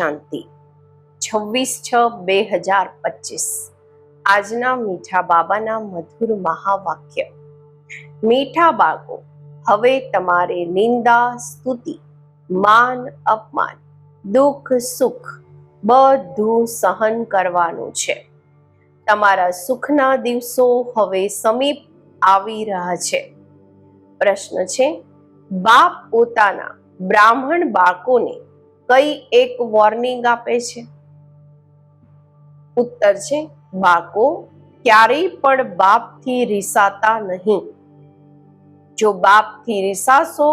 શાંતિ. છવ્વીસ છ બે હજાર પચીસ. આજના મીઠા બાબાના મધુર મહાવાક્ય. મીઠા બાળકો, હવે તમારે નિંદા, સ્તુતિ, માન, અપમાન, દુઃખ, સુખ બધું સહન કરવાનું છે. તમારા સુખના દિવસો હવે સમીપ આવી રહ્યા છે. પ્રશ્ન છે, બાપ પોતાના બ્રાહ્મણ બાળકોને કઈ એક વોર્નિંગ આપે છે? ઉત્તર છે બાકો ક્યારેય પણ બાપથી રિસાતા નહીં. જો બાપથી રિસાશો,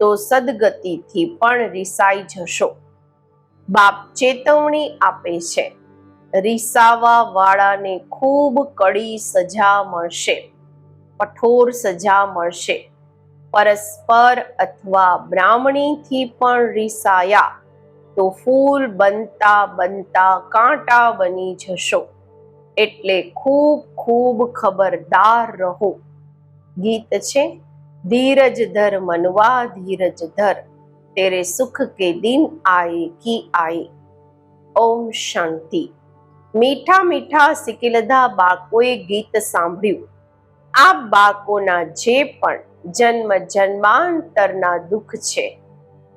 તો સદગતિથી પણ રિસાઈ જશો. બાપ ચેતવણી આપે છે રીસાવા વાળાને ખૂબ કડી સજા મળશે, કઠોર સજા મળશે. પરસ્પર અથવા બ્રાહ્મણીથી પણ રિસાયા. તો ફૂલ બનતા બનતા કાંટા બની જશો. એટલે ખૂબ ખૂબ ખબરદાર રહો. ગીત છે, ધીરજ ધર મનવા ધીરજ ધર. તેરે સુખ કે દિન આયે કી આયે. ઓમ શાંતિ. મીઠા મીઠા સિકિલધા બાળકોએ ગીત સાંભળ્યું. આ બાળકોના જે પણ જન્મ જન્માંતરના દુઃખ છે,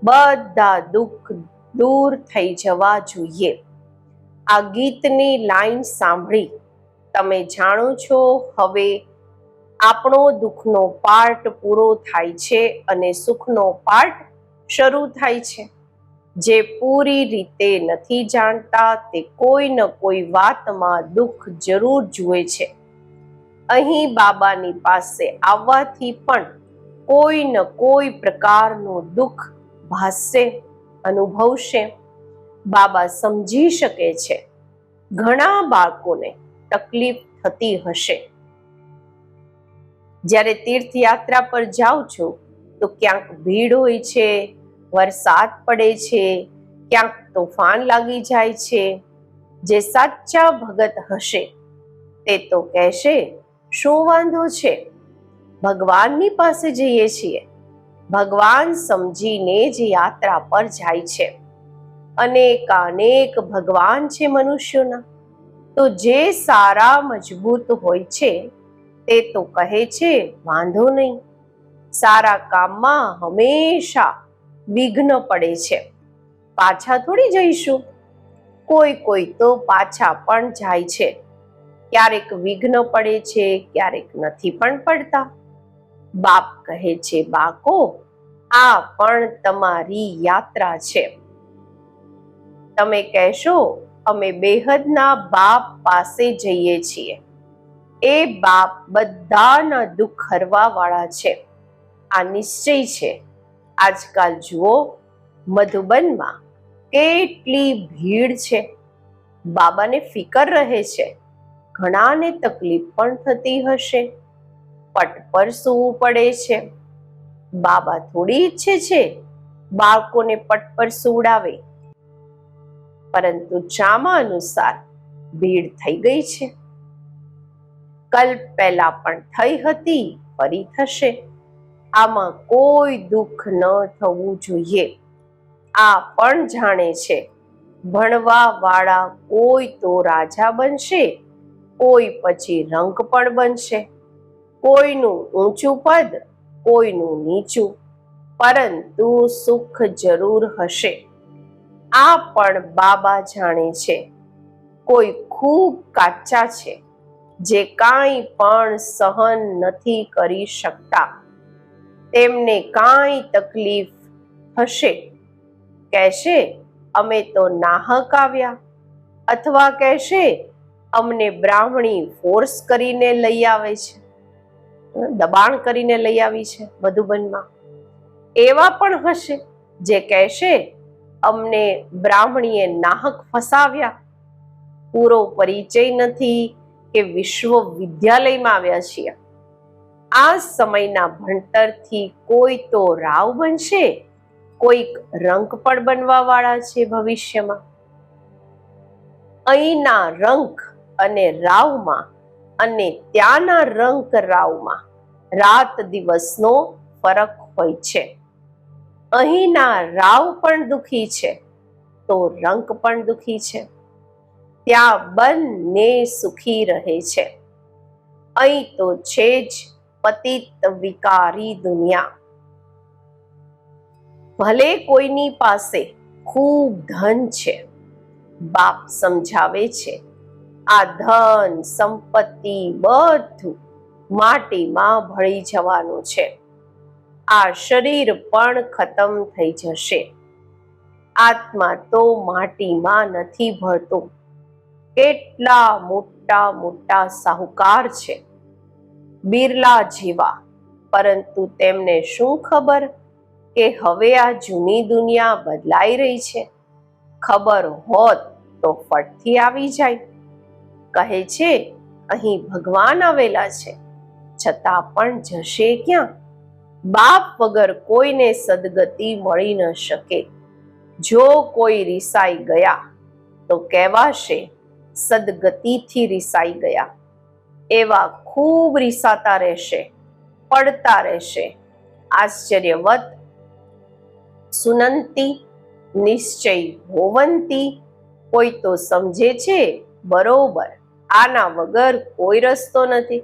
બધા દુઃખ દૂર થઈ જવા જોઈએ. આ ગીતની લાઈન સાંભળી તમે જાણો છો, હવે આપણો દુઃખનો પાર્ટ પૂરો થાય છે અને સુખનો પાર્ટ શરૂ થાય છે. જે પૂરી રીતે નથી જાણતા તે કોઈ ન કોઈ વાતમાં દુઃખ જરૂર જુએ છે. અહીં બાબાની પાસે આવવાથી પણ કોઈ ન કોઈ પ્રકારનું દુઃખ ભાસશે. અનુભવશે બાબા સમજી શકે છે. ઘણા બાળકોને તકલીફ થતી હશે. જ્યારે તીર્થયાત્રા પર જાઉં છું, તો ક્યાંક ભીડ હોય છે, વરસાદ પડે છે, ક્યાંક તોફાન લાગી જાય છે. જે સાચા ભગત હશે, તે તો કહેશે, શું વાંધો છે? ભગવાનની પાસે જઈએ છીએ. ભગવાન સમજીને જ યાત્રા પર જાય છે. અનેક અનેક ભગવાન છે મનુષ્યોના. તો જે સારા મજબૂત હોય છે, તે તો કહે છે, વાંધો નહીં. સારા કામમાં હંમેશા વિઘ્ન પડે છે. પાછા થોડી જઈશું. કોઈ કોઈ તો પાછા પણ જાય છે. ક્યારેક વિઘ્ન પડે છે, ક્યારેક નથી પણ પડતા. બાપ કહે છે, બાકો, આ પણ તમારી યાત્રા છે. તમે કહેશો, અમે બેહદના બાપ પાસે જઈએ છીએ. એ બાપ બધાના દુઃખ હરવા વાળા છે. આ નિશ્ચય છે. આજકાલ જુઓ, મધુબનમાં કેટલી ભીડ છે. બાબાને ફિકર રહે છે. ઘણાને તકલીફ પણ થતી હશે. પટ પર સૂવું પડે છે. બાબા થોડી ઈચ્છે છે બાળકોને પટ પર સુવડાવે. પરંતુ ચામા અનુસાર ભીડ થઈ ગઈ છે. કલ્પ પહેલા પણ થઈ હતી, ફરી થશે. આમાં કોઈ દુઃખ ન થવું જોઈએ. આ પણ જાણે છે ભણવા વાળા કોઈ તો રાજા બનશે, કોઈ પછી રંગ પણ બનશે. કોઈનું ઊંચું પદ, કોઈનું નીચું. પરંતુ સુખ જરૂર હશે. આ પણ બાબા જાણે છે. કોઈ ખૂબ કાચા છે, જે કાંઈ પણ સહન નથી કરી શકતા. તેમને કાંઈ તકલીફ થશે કહેશે, અમે તો નાહક આવ્યા. અથવા કહેશે, અમને બ્રાહ્મણી ફોર્સ કરીને લઈ આવે છે. દબાણ કરીને લઈ આવી છે મધુબનમાં. એવા પણ હશે જે કહેશે, અમને બ્રાહ્મણીએ નાહક ફસાવ્યા. પૂરો પરિચય નથી કે વિશ્વવિદ્યાલયમાં આવ્યા છીએ. આ સમયના ભણતરથી કોઈ તો રાવ બનશે, કોઈક રંક પણ બનવા વાળા છે ભવિષ્યમાં. અહીંના રંક અને રાવમાં અને ત્યાંના રંક રાવમાં રાત દિવસનો ફરક હોય છે. અહીંના રાવ પણ દુખી છે, તો રંક પણ દુખી છે. ત્યાં બંને સુખી રહે છે. અહીં તો છે જ પતિત વિકારી દુનિયા. ભલે કોઈની પાસે ખૂબ ધન છે, બાપ સમજાવે છે, આ ધન, સંપત્તિ બધું માટીમાં ભળી જવાનું છે. આ શરીર પણ ખતમ થઈ જશે. આત્મા તો માટીમાં નથી ભળતો કેટલા મોટા મોટા સાહુકાર છે. બિરલા જેવા. પરંતુ તેમને શું ખબર કે હવે આ જૂની દુનિયા બદલાઈ રહી છે? ખબર હોત તો ફટથી આવી જાય. કહે છે, અહીં ભગવાન આવેલા છે. છતાં પણ જશે ક્યાં? બાપ વગર કોઈને સદગતિ મળી ન શકે. જો કોઈ રિસાઈ ગયા, તો કહેવાશે સદગતિથી રિસાઈ ગયા. એવા ખૂબ રિસાતા રહેશે, પડતા રહેશે. આશ્ચર્યવત, સુનંતી, નિશ્ચય હોવંતી, કોઈ તો સમજે છે બરોબર. આના વગર કોઈ રસ્તો નથી.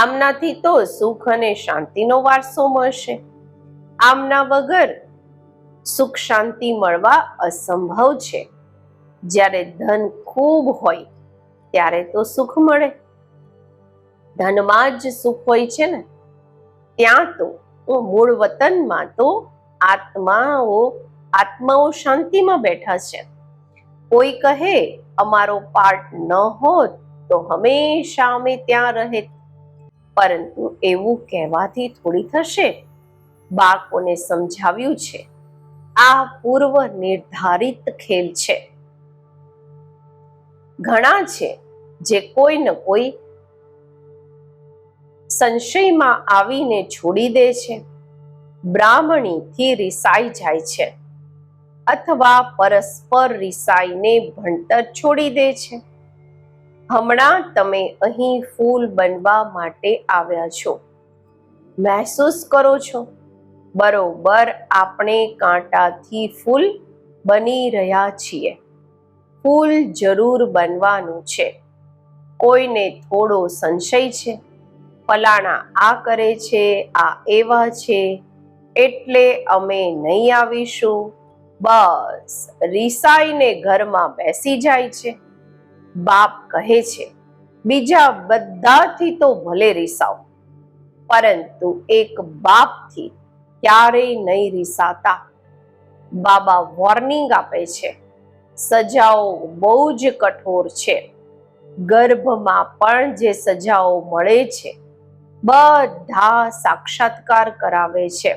આમનાથી તો સુખ અને શાંતિનો વારસો મળશે. આમના વગર સુખ શાંતિ મળવા અસંભવ છે. જ્યારે ધન ખૂબ હોય, ત્યારે તો સુખ મળે. ધનમાં જ સુખ હોય છે ને, ત્યાં તો મૂળ વતનમાં તો આત્માઓ આત્માઓ શાંતિમાં બેઠા છે. કોઈ કહે, અમારો પાર્ટ ન હોત તો હંમેશા અમે ત્યાં રહે પરંતુ એવું કહેવાથી થોડી થશે. બાળકોને સમજાવ્યું છે. આ પૂર્વ નિર્ધારિત ખેલ છે. ઘણા છે જે કોઈ ન કોઈ સંશયમાં આવીને છોડી દે છે. બ્રાહ્મણીથી રિસાઈ જાય છે. અથવા પરસ્પર રિસાઈને ભણતર છોડી દે છે. હમણાં તમે અહીં ફૂલ બનવા માટે આવ્યા છો. મહેસૂસ કરો છો. બરોબર આપણે કાંટાથી ફૂલ બની રહ્યા છીએ. ફૂલ જરૂર બનવાનું છે. કોઈને થોડો સંશય છે. ફલાણા આ કરે છે, આ એવા છે. એટલે અમે નહીં આવીશું. બસ. રિસાઈને ઘરમાં બેસી જાય છે. બાપ કહે છે, બીજા બધાથી તો ભલે રીસાવ, પરંતુ એક બાપથી ક્યારેય નહીં રિસાતા. બાબા વોર્નિંગ આપે છે, સજાઓ બહુ જ કઠોર છે, ગર્ભમાં પણ જે સજાઓ મળે છે, બધા સાક્ષાત્કાર કરાવે છે.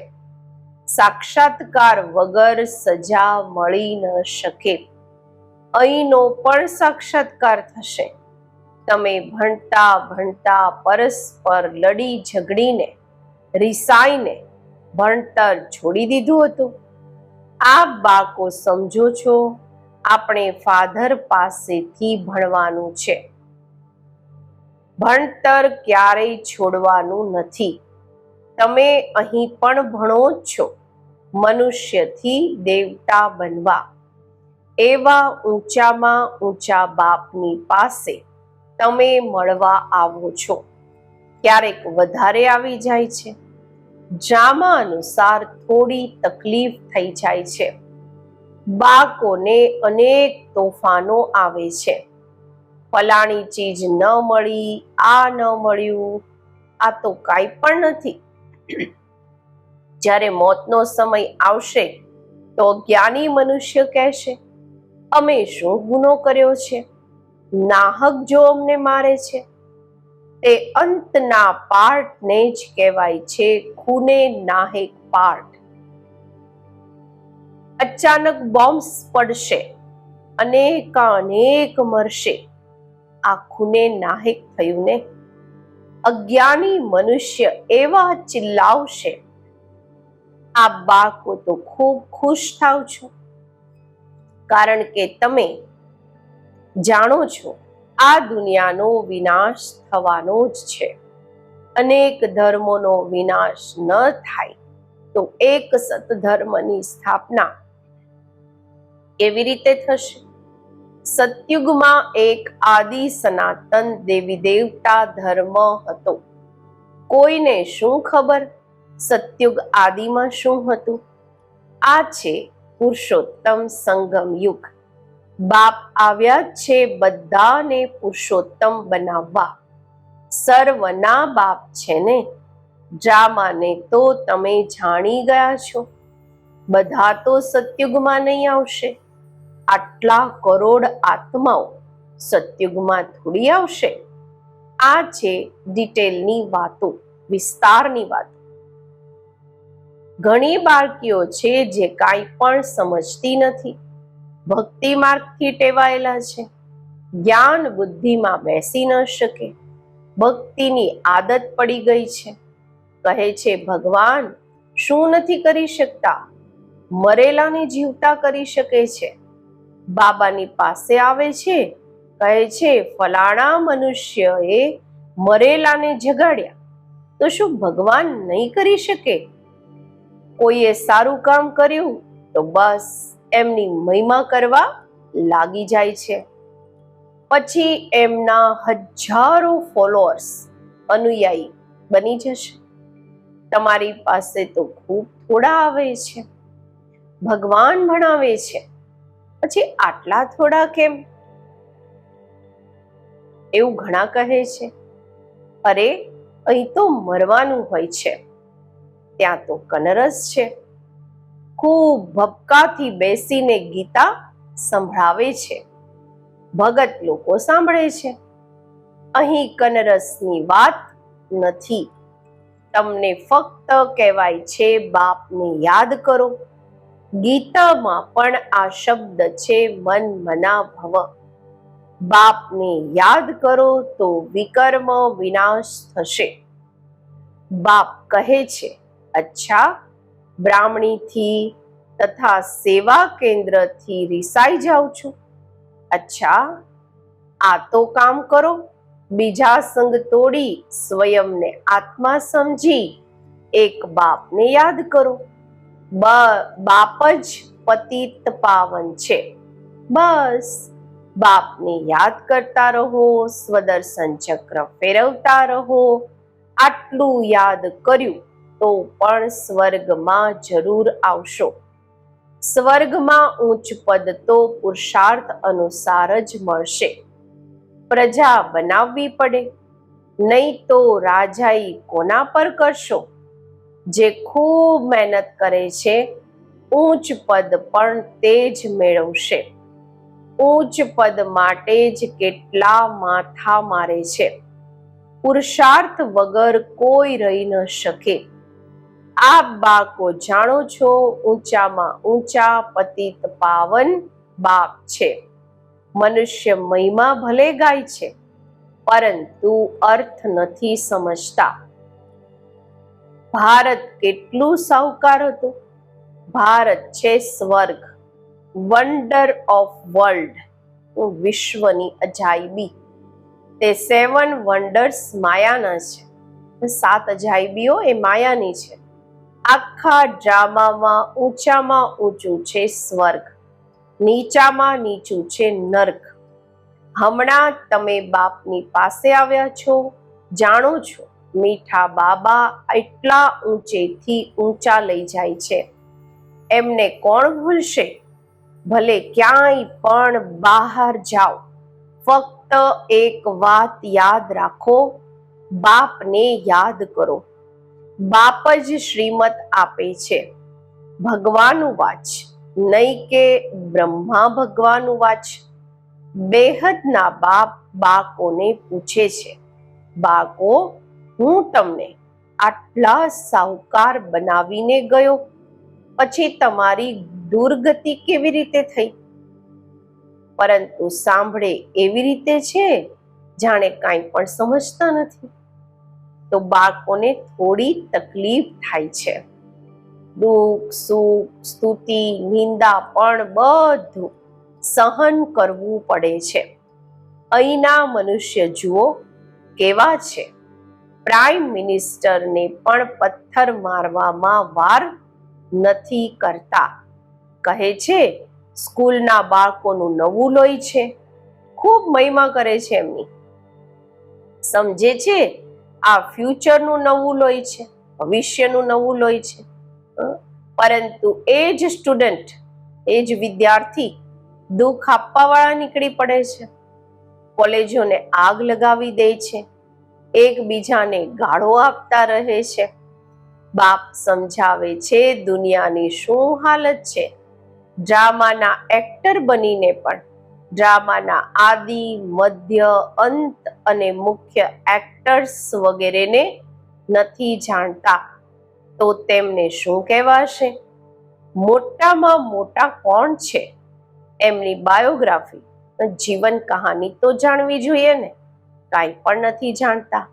સાક્ષાત્કાર વગર સજા મળી ન શકે. અહીંનો પણ સાક્ષાત્કાર થશે. તમે ભણતા ભણતા પરસ્પર લડી ઝઘડીને, રિસાઈને ભણતર છોડી દીધું હતું. આ બાળકો સમજો છો, આપણે ફાધર પાસેથી ભણવાનું છે. ભણતર ક્યારેય છોડવાનું નથી. તમે અહીં પણ ભણો જ છો. મનુષ્યથી દેવતા બનવા. એવા ઊંચામાં ઊંચા બાપની પાસે તમે મળવા આવો છો. ક્યારેક વધારે આવી જાય છે. જામા અનુસાર થોડી તકલીફ થઈ જાય છે. બાળકોને અનેક તોફાનો આવે છે. ફલાણી ચીજ ન મળી, આ ન મળ્યું, આ તો કાંઈ પણ નથી. જ્યારે મોતનો સમય આવશે, તો જ્ઞાની મનુષ્ય કહેશે અમે શું ગુનો કર્યો છે? નાહક જો અમને મારે છે, તે અંતના પાર્ટને જ કહેવાય છે, ખૂને નાહેક પાર્ટ અચાનક બોમ્બ્સ પડશે અનેક મરશે. આ ખૂને નાહેક થયું ને? અજ્ઞાની મનુષ્ય એવા ચિલ્લાવશે. આ બાકો તો ખૂબ ખુશ થાવ છો. કારણ કે તમે જાણો છો, આ દુનિયાનો વિનાશ થવાનો જ છે. અનેક ધર્મોનો વિનાશ ન થાય તો એક સત ધર્મની સ્થાપના કેવી રીતે થશે? સતયુગમાં એક આદિ સનાતન દેવી દેવતા ધર્મ હતો. કોઈને શું ખબર? સતયુગ આદિમાં શું હતું? આ છે પુરુષોત્તમ સંગમ યુગ. બાપ આવ્યા છે બધાને પુરુષોત્તમ બનાવવા. સર્વના બાપ છે ને? ડ્રામાને તો તમે જાણી ગયા છો. બધા તો સત્યુગમાં નહીં આવશે. આટલા કરોડ આત્માઓ સત્યુગમાં થોડી આવશે. આ છે ડિટેલની વાતો, વિસ્તારની વાતો. ઘણી બાળકીઓ છે જે કાંઈ પણ સમજતી નથી. ભક્તિ માર્ગથી ટેવાયેલા છે. જ્ઞાન બુદ્ધિમાં બેસી ન શકે. ભક્તિની આદત પડી ગઈ છે. કહે છે, ભગવાન, શું નથી કરી શકતા? મરેલાને જીવતા કરી શકે છે. બાબાની પાસે આવે છે. કહે છે, ફલાણા મનુષ્યએ મરેલાને જગાડ્યા. તો શું ભગવાન નહીં કરી શકે? કોઈએ સારું કામ કર્યું તો બસ એમની મહિમા કરવા લાગી જાય છે. પછી એમના હજારો ફોલોઅર્સ અનુયાયી બની જશે. તમારી પાસે તો ખૂબ થોડા આવે છે. ભગવાન ભણાવે છે. પછી આટલા થોડા કેમ? એવું ઘણા કહે છે. અરે, અહીં તો મરવાનું હોય છે. ત્યાં તો કનરસ છે. ખૂબ ભપકાથી બેસીને ગીતા સંભળાવે છે. ભગત લોકો સાંભળે છે. અહીં કનરસની વાત નથી. તમને ફક્ત કહેવાય છે, બાપને યાદ કરો. ગીતામાં પણ આ શબ્દ છે, મન મના ભવ બાપને યાદ કરો તો વિકર્મ વિનાશ થશે. બાપ કહે છે અચ્છા, બ્રાહ્મણીથી તથા સેવા કેન્દ્રથી રિસાઈ જાઉં છું. અચ્છા, આ તો કામ કરો. બીજા સંગ તોડી સ્વયંને આત્મા સમજી એક બાપને યાદ કરો. બાપ જ પતિત પાવન છે. બસ, બાપને યાદ કરતા રહો, સ્વદર્શન ચક્ર ફેરવતા રહો. આટલું યાદ કર્યું. તો પણ સ્વર્ગમાં જરૂર આવશો. સ્વર્ગમાં ઉચ્ચ પદ તો પુરુષાર્થ અનુસાર જ મળશે. પ્રજા બનાવવી પડે. નહીં તો રાજાઈ કોના પર કરશો? જે ખૂબ મહેનત કરે છે ઊંચ પદ પણ તે જ મેળવશે. ઊંચ પદ માટે જ કેટલા માથા મારે છે. પુરુષાર્થ વગર કોઈ રહી ન શકે. આપ બાકો જાણો છો, ઊંચામાં ઊંચા પતિત પાવન બાપ છે. મનુષ્ય મહિમા ભલે ગાય છે, પરંતુ અર્થ નથી સમજતા. ભારત કેટલું સાહુકાર હતું? ભારત છે સ્વર્ગ વન્ડર ઓફ વર્લ્ડ વિશ્વની અજાયબી. તે સેવન વન્ડર્સ માયાના છે સાત અજાયબીઓ એ માયાની છે. આખા ડ્રામામાં ઊંચામાં ઊંચું છે સ્વર્ગ, નીચામાં નીચું છે નર્ક. હમણાં તમે બાપની પાસે આવ્યા છો, જાણો છો, મીઠા બાબા એટલા ઊંચેથી ઊંચા લઈ જાય છે. એમને કોણ ભૂલશે? ભલે ક્યાંય પણ બહાર જાઓ. ફક્ત એક વાત યાદ રાખો, બાપને યાદ કરો. બાપ જ શ્રીમત આપે છે. ભગવાનનું વાચ. નહીં કે બ્રહ્મા ભગવાનનું વાચ. બેહદના બાપ બાકોને પૂછે છે બાકો હું તમને આટલા સાહુકાર બનાવીને ગયો. પછી તમારી દુર્ગતિ કેવી રીતે થઈ? પરંતુ સાંભળે એવી રીતે છે, જાણે કાંઈ પણ સમજતા નથી. તો બાળકોને થોડી તકલીફ થાય છે. દુઃખ, સુખ, સ્તુતિ, નિંદા પણ બધું સહન કરવું પડે છે. અહીંના મનુષ્ય જુઓ કેવા છે. પ્રાઇમ મિનિસ્ટરને પણ પથ્થર મારવામાં વાર નથી કરતા. કહે છે, સ્કૂલના બાળકોનું નવું લોહી છે. ખૂબ મહિમા કરે છે એમની. સમજે છે આ ફ્યુચરનું નવું લોહી છે, ભવિષ્યનું નવું લોહી છે? પરંતુ એ જ સ્ટુડન્ટ એ જ વિદ્યાર્થી દુઃખ આપવાવાળા નીકળી પડે છે. કોલેજોને આગ લગાવી દે છે. એકબીજાને ગાળો આપતા રહે છે. બાપ સમજાવે છે, દુનિયાની શું હાલત છે? ડ્રામાના એક્ટર બનીને પણ ડ્રામાના આદિ, મધ્ય, અંત અને મુખ્ય એક્ટર્સ વગેરેને નથી જાણતા. તો તેમને શું કહેવાશે? મોટામાં મોટા કોણ છે? એમની બાયોગ્રાફી જીવન કહાની તો જાણવી જોઈએ ને? કાંઈ પણ નથી જાણતા.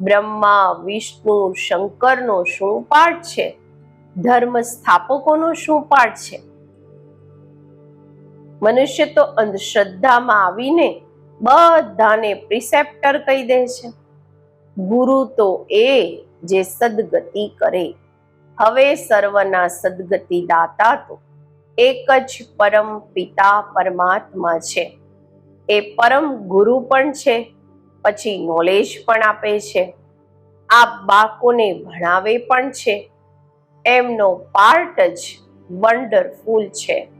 બ્રહ્મા, વિષ્ણુ, શંકરનો શું પાઠ છે? ધર્મ સ્થાપકોનો શું પાઠ છે? મનુષ્ય તો અંધશ્રદ્ધામાં આવીને બધાને પ્રિસેપ્ટર કહી દે છે. ગુરુ તો એ જે સદગતિ કરે. હવે સર્વના સદગતિ દાતા તો એક જ પરમ પિતા પરમાત્મા છે. એ પરમ ગુરુ પણ છે, પછી નોલેજ પણ આપે છે. આ બાળકોને ભણાવે પણ છે. એમનો પાર્ટ જ વન્ડરફુલ છે.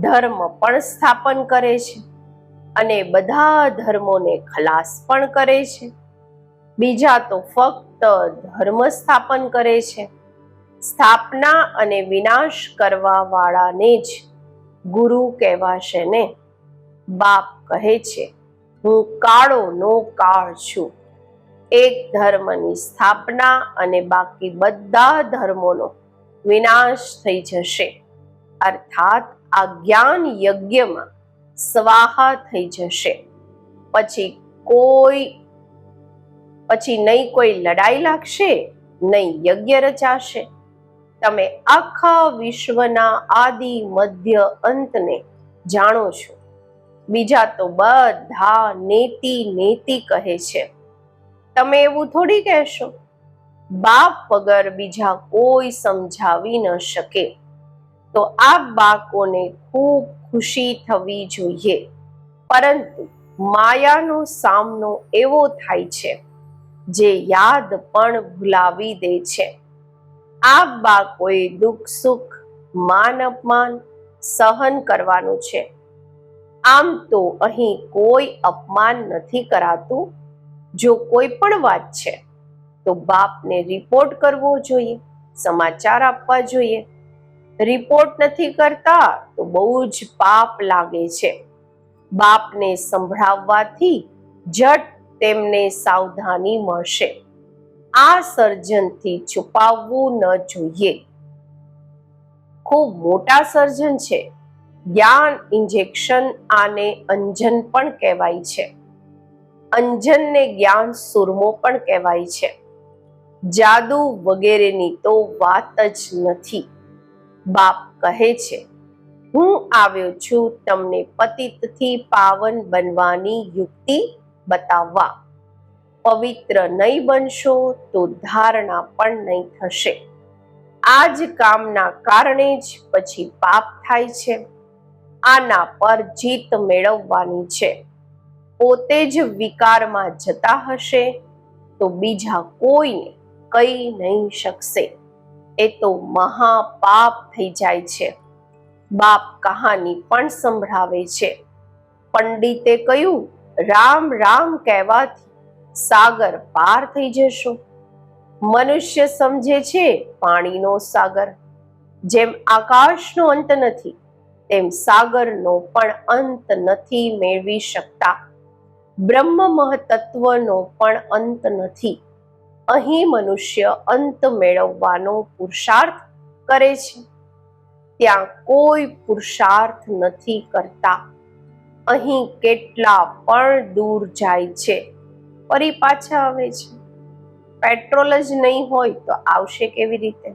ધર્મ પણ સ્થાપન કરે છે અને બધા ધર્મોને ખલાસ પણ કરે છે. બીજા તો ફક્ત ધર્મ સ્થાપન કરે છે. સ્થાપના અને વિનાશ કરવા વાળાને જ ગુરુ કહેવાશે ને. બાપ કહે છે, હું કાળો નો કાળ છું. એક ધર્મની સ્થાપના અને બાકી બધા ધર્મોનો વિનાશ થઈ જશે. અર્થાત આ જ્ઞાન યજ્ઞમાં સ્વાહા થઈ જશે. પછી કોઈ, પછી નહીં કોઈ લડાઈ લાગશે, નહીં યજ્ઞ રચાશે. તમે આખા વિશ્વના આદિ મધ્ય અંતને જાણો છો. બીજા તો બધા નેતિ નેતિ કહે છે. તમે એવું થોડી કહેશો? બાપ વગર બીજા કોઈ સમજાવી ન શકે. તો આ બાળકોને ખૂબ ખુશી થવી જોઈએ. પરંતુ માયાનો સામનો એવો થાય છે જે યાદ પણ ભૂલાવી દે છે. આ બાળકોએ દુઃખ સુખ, માન અપમાન સહન કરવાનું છે. આમ તો અહીં કોઈ અપમાન નથી કરાતું. જો કોઈ પણ વાત છે, તો બાપને રિપોર્ટ કરવો જોઈએ, સમાચાર આપવા જોઈએ રિપોર્ટ નથી કરતા, તો બહુ જ પાપ લાગે છે. બાપને સંભળાવવાથી જટ તેમને સાવધાની મળશે. આ સર્જનથી છુપાવવું ન જોઈએ. ખૂબ મોટા સર્જન છે. જ્ઞાન ઇન્જેક્શન આને અંજન પણ કહેવાય છે. અંજનને જ્ઞાન સુરમો પણ કહેવાય છે. જાદુ વગેરેની તો વાત જ નથી. બાપ કહે છે, હું આવ્યો છું તમને પતિતથી પાવન બનવાની યુક્તિ બતાવવા. પવિત્ર નહીં બનશો તો ધારણા પણ નહીં થશે. આ જ કામના કારણે જ પછી પાપ થાય છે. આના પર જીત મેળવવાની છે. પોતે જ વિકારમાં જતા હશે તો બીજા કોઈને કઈ નહીં શકશે. એ તો મહાપાપ થઈ જાય છે. બાપ કહાની પણ સંભળાવે છે. પંડિતે કહ્યું, રામ રામ કહેવાથી સાગર પાર થઈ જશો. મનુષ્ય સમજે છે પાણીનો સાગર. જેમ આકાશનો અંત નથી, તેમ સાગરનો પણ અંત નથી મેળવી શકતા. બ્રહ્મ મહતત્વનો પણ અંત નથી. અહીં મનુષ્ય અંત મેળવવાનો પુરુષાર્થ કરે છે. ત્યાં કોઈ પુરુષાર્થ નથી કરતા. અહીં કેટલા પણ દૂર જાય છે, ફરી પાછા આવે છે. પેટ્રોલ જ નહીં હોય તો આવશે કેવી રીતે?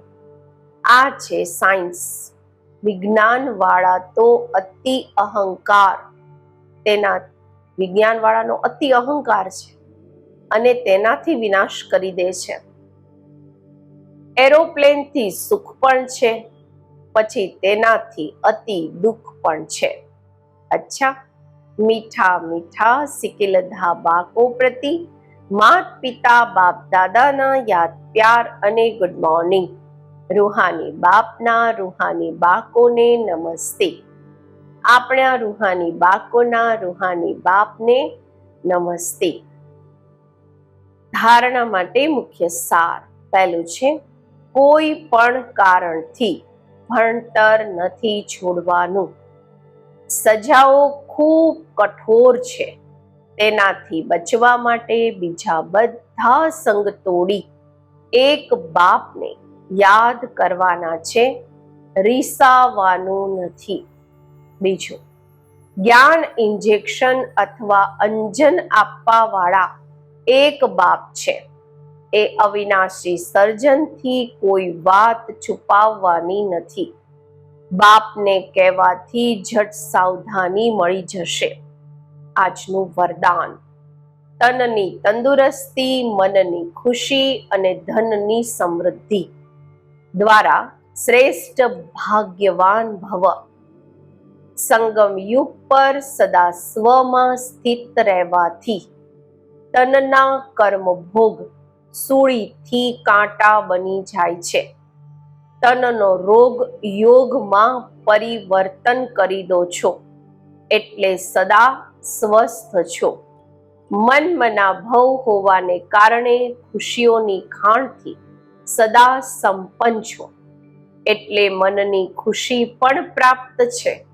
આ છે સાયન્સ. વિજ્ઞાન વાળા તો અતિ અહંકાર. તેના વિજ્ઞાન વાળાનો અતિ અહંકાર છે. અને તેનાથી વિનાશ કરી દે છે. એરોપ્લેનથી સુખ પણ છે, પછી તેનાથી અતિ દુઃખ પણ છે. અચ્છા, મીઠા મીઠા સિકિલધા બાકો પ્રતિ, માત પિતા બાપ દાદાના યાદ, પ્યાર અને ગુડ મોર્નિંગ રૂહાની બાપના રૂહાની બાકોને નમસ્તે. આપણા રૂહાની બાકોના રૂહાની બાપને નમસ્તે. ધારણા માટે મુખ્ય સાર પહેલું છે, કોઈ પણ કારણથી ભણતર નથી છોડવાનું. સજાઓ ખૂબ કઠોર છે. તેનાથી બચવા માટે બીજા બધા સંગ તોડી એક બાપને યાદ કરવાના છે, રીસાવાનું નથી. બીજું, જ્ઞાન ઇન્જેક્શન અથવા અંજન આપવા વાળા એક બાપ છે. એ અવિનાશી સર્જનથી કોઈ વાત છુપાવવાની નથી. બાપને કહેવાથી ઝટ સાવધાની મળી જશે. આજનું વરદાન. તનની તંદુરસ્તી, મનની ખુશી અને ધનની સમૃદ્ધિ દ્વારા શ્રેષ્ઠ ભાગ્યવાન ભવ. સંગમ યુગ પર સદા સ્વમાં સ્થિત રહેવાથી તનના કર્મ ભોગ સૂળીથી કાંટા બની જાય છે. તનનો રોગ યોગમાં પરિવર્તન કરી દો છો. એટલે સદા સ્વસ્થ છો. મન મના ભવ હોવાને કારણે ખુશીઓની ખાણથી સદા સંપન્ન છો. એટલે મનની ખુશી પણ પ્રાપ્ત છે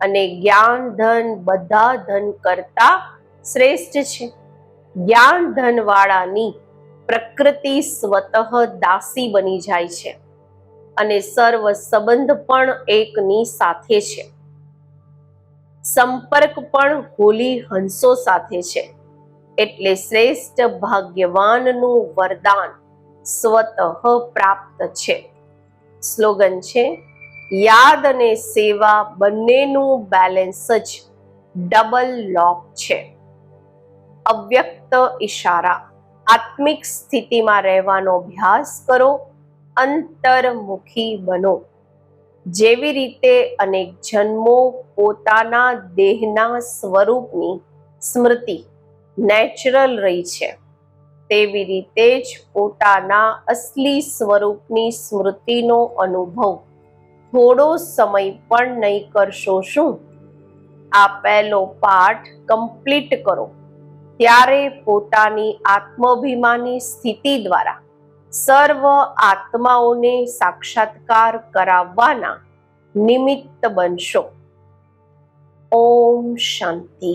અને જ્ઞાન, ધન, બધા ધન કરતા શ્રેષ્ઠ છે. જ્ઞાન ધનવાળાની પ્રકૃતિ સ્વતઃ દાસી બની જાય છે અને સર્વ સંબંધ પણ એકની સાથે છે. સંપર્ક પણ હોલી હંસો સાથે છે એટલે શ્રેષ્ઠ ભાગ્યવાનનું વરદાન સ્વતઃ પ્રાપ્ત છે. સ્લોગન છે, યાદ અને સેવા બંનેનું બેલેન્સ જ ડબલ લોક છે. અવ્યક્ત ઈશારા. આત્મિક સ્થિતિમાં રહેવાનો અભ્યાસ કરો, અંતર્મુખી બનો. જેવી રીતે અનેક જન્મો પોતાના દેહના સ્વરૂપની સ્મૃતિ નેચરલ રહી છે, તેવી રીતે જ પોતાના અસલી સ્વરૂપની સ્મૃતિનો અનુભવ થોડો સમય પણ નહીં કરશો શું? આ પહેલો પાઠ કમ્પ્લીટ કરો. ત્યારે પોતાની આત્માભિમાની સ્થિતિ દ્વારા સર્વ આત્માઓને સાક્ષાત્કાર કરાવવાના નિમિત્ત બનશો. ઓમ શાંતિ.